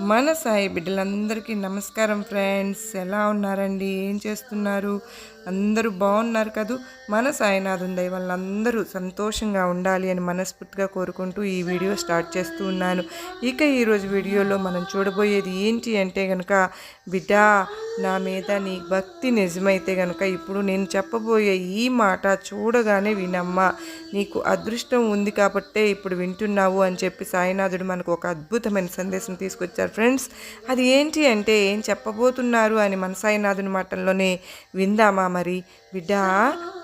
మన సాయి బిడ్డలందరికీ నమస్కారం ఫ్రెండ్స్. ఎలా ఉన్నారండి? ఏం చేస్తున్నారు? అందరూ బాగున్నారు కదూ? మన సాయినాథం దయ అందరూ సంతోషంగా ఉండాలి అని మనస్ఫూర్తిగా కోరుకుంటూ ఈ వీడియో స్టార్ట్ చేస్తూ ఉన్నాను. ఇక ఈరోజు వీడియోలో మనం చూడబోయేది ఏంటి అంటే కనుక బిడ్డ నా మీద నీ భక్తి నిజమైతే కనుక ఇప్పుడు నేను చెప్పబోయే ఈ మాట చూడగానే వినమ్మా. నీకు అదృష్టం ఉంది కాబట్టే ఇప్పుడు వింటున్నావు అని చెప్పి సాయినాథుడు మనకు ఒక అద్భుతమైన సందేశం తీసుకొచ్చారు. ఫ్రెండ్స్ అది ఏంటి అంటే ఏం చెప్పబోతున్నారు అని మనసాయినాథుని మాటల్లోనే విందామా మరి? బిడ్డ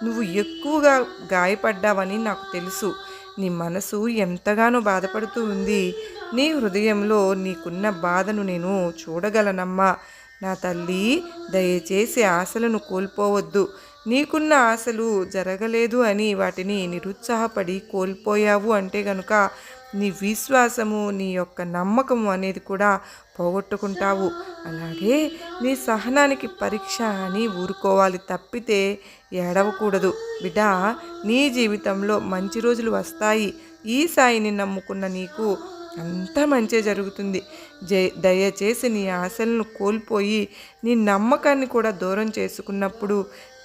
నువ్వు ఎక్కువగా గాయపడ్డావని నాకు తెలుసు. నీ మనసు ఎంతగానో బాధపడుతూ ఉంది. నీ హృదయంలో నీకున్న బాధను నేను చూడగలనమ్మా. నా తల్లి దయచేసి ఆశలను కోల్పోవద్దు. నీకున్న ఆశలు జరగలేదు అని వాటిని నిరుత్సాహపడి కోల్పోయావు అంటే గనుక నీ విశ్వాసము నీ యొక్క నమ్మకము అనేది కూడా పోగొట్టుకుంటావు. అలాగే నీ సహనానికి పరీక్ష అని ఊరుకోవాలి తప్పితే ఏడవకూడదు. బిడ్డ నీ జీవితంలో మంచి రోజులు వస్తాయి. ఈ సాయిని నమ్ముకున్న నీకు అంతా మంచి జరుగుతుంది. దయచేసి నీ ఆశలను కోల్పోయి నీ నమ్మకాన్ని కూడా దూరం చేసుకున్నప్పుడు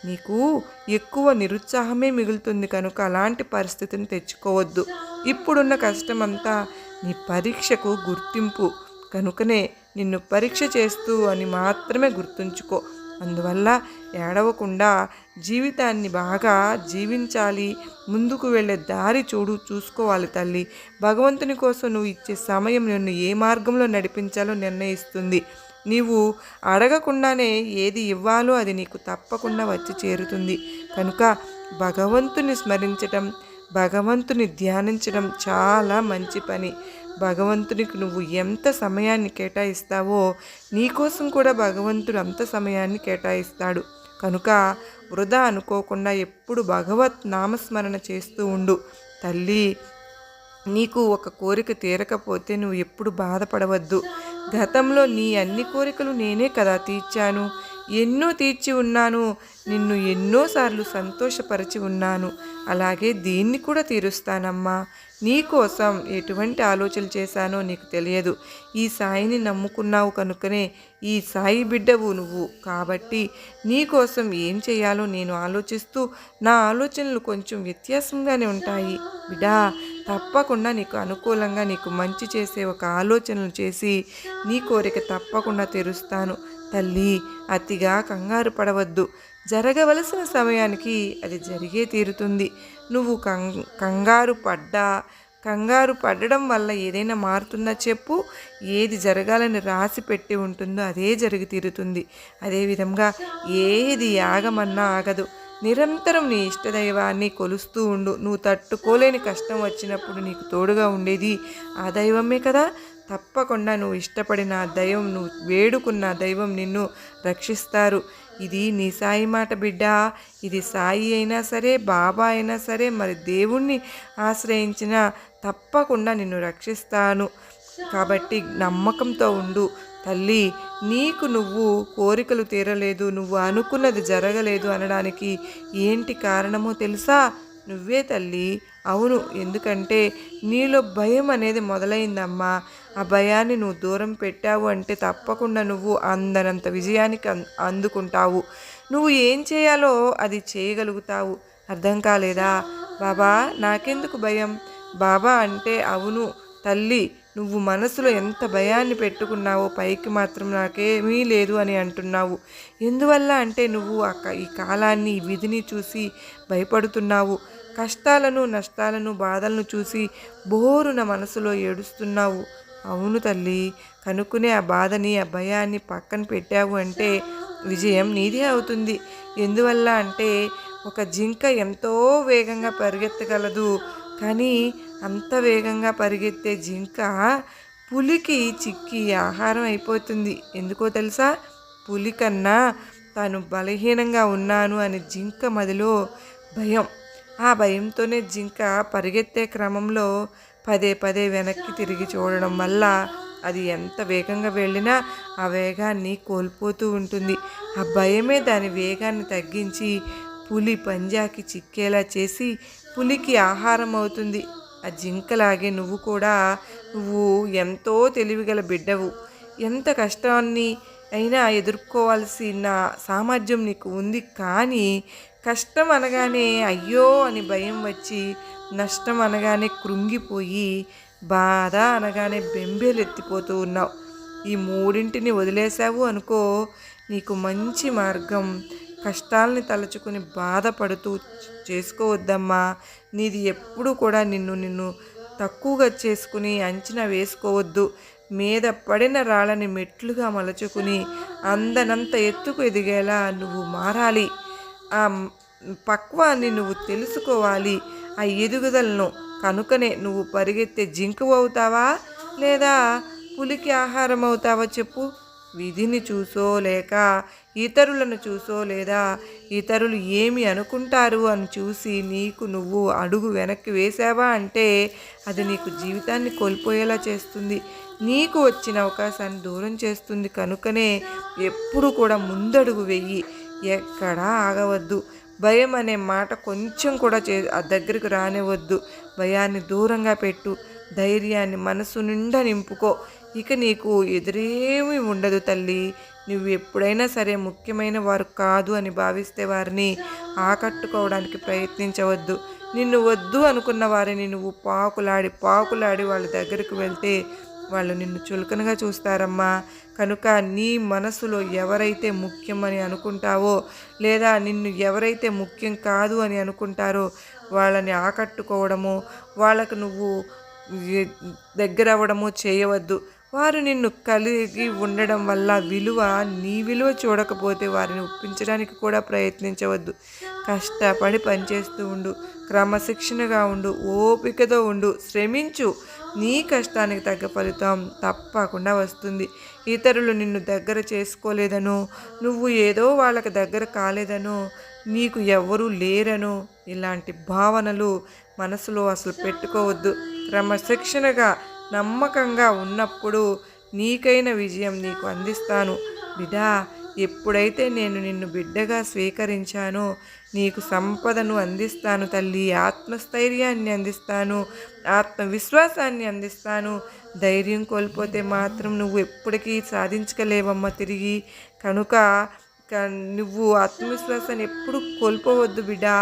నీకు ఎక్కువ నిరుత్సాహమే మిగులుతుంది కనుక అలాంటి పరిస్థితిని తెచ్చుకోవద్దు. ఇప్పుడున్న కష్టమంతా నీ పరీక్షకు గుర్తింపు. కనుకనే నిన్ను పరీక్ష చేస్తూ అని మాత్రమే గుర్తుంచుకో. అందువల్ల ఏడవకుండా జీవితాన్ని బాగా జీవించాలి. ముందుకు వెళ్ళే దారి చూడు చూసుకోవాలి తల్లి. భగవంతుని కోసం నువ్వు ఇచ్చే సమయం నిన్ను ఏ మార్గంలో నడిపించాలో నిర్ణయిస్తుంది. నీవు అడగకుండానే ఏది ఇవ్వాలో అది నీకు తప్పకుండా వచ్చి చేరుతుంది. కనుక భగవంతుని స్మరించటం భగవంతుని ధ్యానించడం చాలా మంచి పని. భగవంతునికి నువ్వు ఎంత సమయాన్ని కేటాయిస్తావో నీకోసం కూడా భగవంతుడు అంత సమయాన్ని కేటాయిస్తాడు. కనుక వృధా అనుకోకుండా ఎప్పుడు భగవత్ నామస్మరణ చేస్తూ ఉండు. తల్లి నీకు ఒక కోరిక తీరకపోతే నువ్వు ఎప్పుడు బాధపడవద్దు. గతంలో నీ అన్ని కోరికలు నేనే కదా తీర్చాను. ఎన్నో తీర్చి ఉన్నాను. నిన్ను ఎన్నోసార్లు సంతోషపరిచి ఉన్నాను. అలాగే దీన్ని కూడా తీరుస్తానమ్మా. నీ కోసం ఎటువంటి ఆలోచనలు చేశానో నీకు తెలియదు. ఈ సాయిని నమ్ముకున్నావు కనుకనే ఈ సాయి బిడ్డవు నువ్వు. కాబట్టి నీకోసం ఏం చేయాలో నేను ఆలోచిస్తూ నా ఆలోచనలు కొంచెం వ్యత్యాసంగానే ఉంటాయి. బిడా తప్పకుండా నీకు అనుకూలంగా నీకు మంచి చేసే ఒక ఆలోచనలు చేసి నీ కోరిక తప్పకుండా తెరుస్తాను. తల్లి అతిగా కంగారు పడవద్దు. జరగవలసిన సమయానికి అది జరిగే తీరుతుంది. నువ్వు కం కంగారు పడ్డా కంగారు పడడం వల్ల ఏదైనా మారుతుందా చెప్పు. ఏది జరగాలని రాసి పెట్టి ఉంటుందో అదే జరిగి తీరుతుంది. అదేవిధంగా ఏది ఆగమన్నా ఆగదు. నిరంతరం నీ ఇష్టదైవాన్ని కొలుస్తూ ఉండు. నువ్వు తట్టుకోలేని కష్టం వచ్చినప్పుడు నీకు తోడుగా ఉండేది ఆ దైవమే కదా. తప్పకుండా నువ్వు ఇష్టపడిన దైవం నువ్వు వేడుకున్న దైవం నిన్ను రక్షిస్తారు. ఇది నీ సాయి మాట బిడ్డ. ఇది సాయి అయినా సరే బాబా అయినా సరే మరి దేవుణ్ణి ఆశ్రయించిన తప్పకుండా నిన్ను రక్షిస్తాను. కాబట్టి నమ్మకంతో ఉండు. తల్లి నీకు నువ్వు కోరికలు తీరలేదు నువ్వు అనుకున్నది జరగలేదు అనడానికి ఏంటి కారణమో తెలుసా? నువ్వే తల్లి. అవును ఎందుకంటే నీలో భయం అనేది మొదలైందమ్మా. ఆ భయాన్ని నువ్వు దూరం పెట్టావు అంటే తప్పకుండా నువ్వు అందనంత విజయానికి అందుకుంటావు. నువ్వు ఏం చేయాలో అది చేయగలుగుతావు. అర్థం కాలేదా? బాబా నాకెందుకు భయం? బాబా అంటే అవును తల్లి నువ్వు మనసులో ఎంత భయాన్ని పెట్టుకున్నావో పైకి మాత్రం నాకేమీ లేదు అని అంటున్నావు. ఎందువల్ల అంటే నువ్వు ఈ కాలాన్ని ఈ విధిని చూసి భయపడుతున్నావు. కష్టాలను నష్టాలను బాధలను చూసి బోరున మనసులో ఏడుస్తున్నావు. అవును తల్లి కనుక్కునే ఆ బాధని ఆ భయాన్ని పక్కన పెట్టావు అంటే విజయం నీదే అవుతుంది. ఎందువల్ల అంటే ఒక జింక ఎంతో వేగంగా పరిగెత్తగలదు. కానీ అంత వేగంగా పరిగెత్తే జింక పులికి చిక్కి ఆహారం అయిపోతుంది. ఎందుకో తెలుసా? పులి కన్నా తాను బలహీనంగా ఉన్నాను అని జింక మదిలో భయం. ఆ భయంతోనే జింక పరిగెత్తే క్రమంలో పదే పదే వెనక్కి తిరిగి చూడడం వల్ల అది ఎంత వేగంగా వెళ్ళినా ఆ వేగాన్ని కోల్పోతూ ఉంటుంది. ఆ భయమే దాని వేగాన్ని తగ్గించి పులి పంజాకి చిక్కేలా చేసి పులికి ఆహారం అవుతుంది. ఆ జింకలాగే నువ్వు కూడా నువ్వు ఎంతో తెలివిగల బిడ్డవు. ఎంత కష్టాన్ని అయినా ఎదుర్కోవాల్సిన సామర్థ్యం నీకు ఉంది. కానీ కష్టం అనగానే అయ్యో అని భయం వచ్చి నష్టం అనగానే కృంగిపోయి బాధ అనగానే బెంబేలెత్తిపోతూ ఉన్నావు. ఈ మూడింటిని వదిలేసావు అనుకో నీకు మంచి మార్గం కష్టాలని తలుచుకుని బాధపడుతూ చేసుకోవద్దమ్మా. నీది ఎప్పుడు కూడా నిన్ను నిన్ను తక్కువగా చేసుకుని అంచనా వేసుకోవద్దు. మీద పడిన రాళ్ళని మెట్లుగా మలుచుకుని అందనంత ఎత్తుకు ఎదిగేలా నువ్వు మారాలి. ఆ పక్వాన్ని నువ్వు తెలుసుకోవాలి. ఆ ఎదుగుదలను కనుకనే నువ్వు పరిగెత్తే జింకు అవుతావా లేదా పులికి ఆహారం అవుతావా చెప్పు. విధిని చూసో లేక ఇతరులను చూసో లేదా ఇతరులు ఏమి అనుకుంటారు అని చూసి నీకు నువ్వు అడుగు వెనక్కి వేసావా అంటే అది నీకు జీవితాన్ని కోల్పోయేలా చేస్తుంది. నీకు వచ్చిన అవకాశాన్ని దూరం చేస్తుంది కనుకనే ఎప్పుడు కూడా ముందడుగు వెయ్యి ఎక్కడా ఆగవద్దు. భయం అనే మాట కొంచెం కూడా చే ఆ దగ్గరికి రానివద్దు. భయాన్ని దూరంగా పెట్టు. ధైర్యాన్ని మనసు నిండా నింపుకో. ఇక నీకు ఎదురేమి ఉండదు తల్లి. నువ్వు ఎప్పుడైనా సరే ముఖ్యమైన వారు కాదు అని భావిస్తే వారిని ఆకట్టుకోవడానికి ప్రయత్నించవద్దు. నిన్ను వద్దు అనుకున్న వారిని నువ్వు పాకులాడి పాకులాడి వాళ్ళ దగ్గరికి వెళ్తే వాళ్ళు నిన్ను చులకనగా చూస్తారమ్మా. కనుక నీ మనసులో ఎవరైతే ముఖ్యమని అనుకుంటావో లేదా నిన్ను ఎవరైతే ముఖ్యం కాదు అని అనుకుంటారో వాళ్ళని ఆకట్టుకోవడము వాళ్ళకు నువ్వు దగ్గర అవ్వడము చేయవద్దు. వారు నిన్ను కలిగి ఉండడం వల్ల విలువ నీ విలువ చూడకపోతే వారిని ఒప్పించడానికి కూడా ప్రయత్నించవద్దు. కష్టపడి పనిచేస్తూ ఉండు క్రమశిక్షణగా ఉండు ఓపికతో ఉండు శ్రమించు. నీ కష్టానికి తగ్గ ఫలితం తప్పకుండా వస్తుంది. ఇతరులు నిన్ను దగ్గర చేసుకోలేదనో నువ్వు ఏదో వాళ్ళకి దగ్గర కాలేదనో నీకు ఎవరూ లేరనో ఇలాంటి భావనలు మనసులో అసలు పెట్టుకోవద్దు. క్రమశిక్షణగా నమ్మకంగా ఉన్నప్పుడు నీకైన విజయం నీకు అందిస్తాను. బిడా ఎప్పుడైతే నేను నిన్ను బిడ్డగా స్వీకరించానో నీకు సంపదను అందిస్తాను తల్లి ఆత్మస్థైర్యాన్ని అందిస్తాను ఆత్మవిశ్వాసాన్ని అందిస్తాను. ధైర్యం కోల్పోతే మాత్రం నువ్వు ఎప్పటికీ సాధించగలేవమ్మా తిరిగి. కనుక నువ్వు ఆత్మవిశ్వాసాన్ని ఎప్పుడు కోల్పోవద్దు బిడ్డా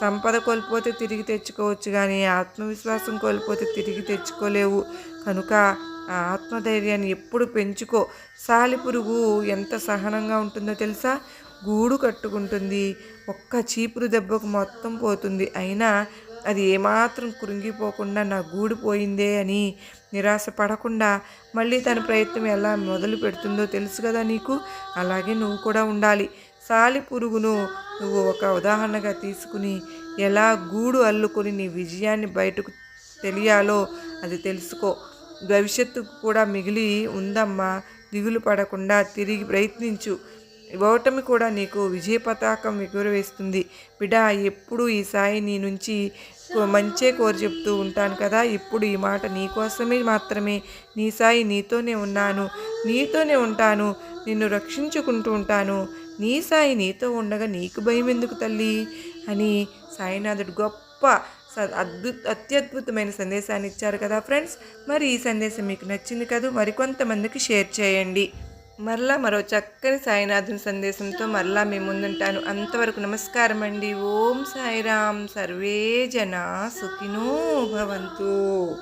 సంపద కోల్పోతే తిరిగి తెచ్చుకోవచ్చు కానీ ఆత్మవిశ్వాసం కోల్పోతే తిరిగి తెచ్చుకోలేవు. కనుక ఆ ఆత్మధైర్యాన్ని ఎప్పుడు పెంచుకో. సాలిపురుగు ఎంత సహనంగా ఉంటుందో తెలుసా? గూడు కట్టుకుంటుంది. ఒక్క చీపురు దెబ్బకు మొత్తం పోతుంది. అయినా అది ఏమాత్రం కృంగిపోకుండా నా గూడు పోయిందే అని నిరాశ పడకుండా మళ్ళీ తన ప్రయత్నం ఎలా మొదలు పెడుతుందో తెలుసు కదా నీకు? అలాగే నువ్వు కూడా ఉండాలి. సాలి పురుగును నువ్వు ఒక ఉదాహరణగా తీసుకుని ఎలా గూడు అల్లుకొని నీ విజయాన్ని బయటకు తెలియాలో అది తెలుసుకో. భవిష్యత్తు కూడా మిగిలి ఉందమ్మా. దిగులు పడకుండా తిరిగి ప్రయత్నించు. ఓటమి కూడా నీకు విజయ పతాకం ఎగురవేస్తుంది. బిడ్డ ఎప్పుడు ఈ సాయి నీ నుంచి మంచే కోరి చెప్తూ ఉంటాను కదా. ఇప్పుడు ఈ మాట నీకోసమే మాత్రమే. నీ సాయి నీతోనే ఉన్నాను. నీతోనే ఉంటాను. నిన్ను రక్షించుకుంటూ ఉంటాను. నీ సాయి నీతో ఉండగా నీకు భయం ఎందుకు తల్లి? అని సాయినాథుడు గొప్ప అద్భుత అత్యద్భుతమైన సందేశాన్ని ఇచ్చారు కదా ఫ్రెండ్స్. మరి ఈ సందేశం మీకు నచ్చింది కదా? మరికొంతమందికి షేర్ చేయండి. మరలా మరో చక్కని సాయినాథుని సందేశంతో మరలా మీ ముందుంటాను. అంతవరకు నమస్కారం అండి. ఓం సాయిరామ్. సర్వే జన సుఖినో భవంతు.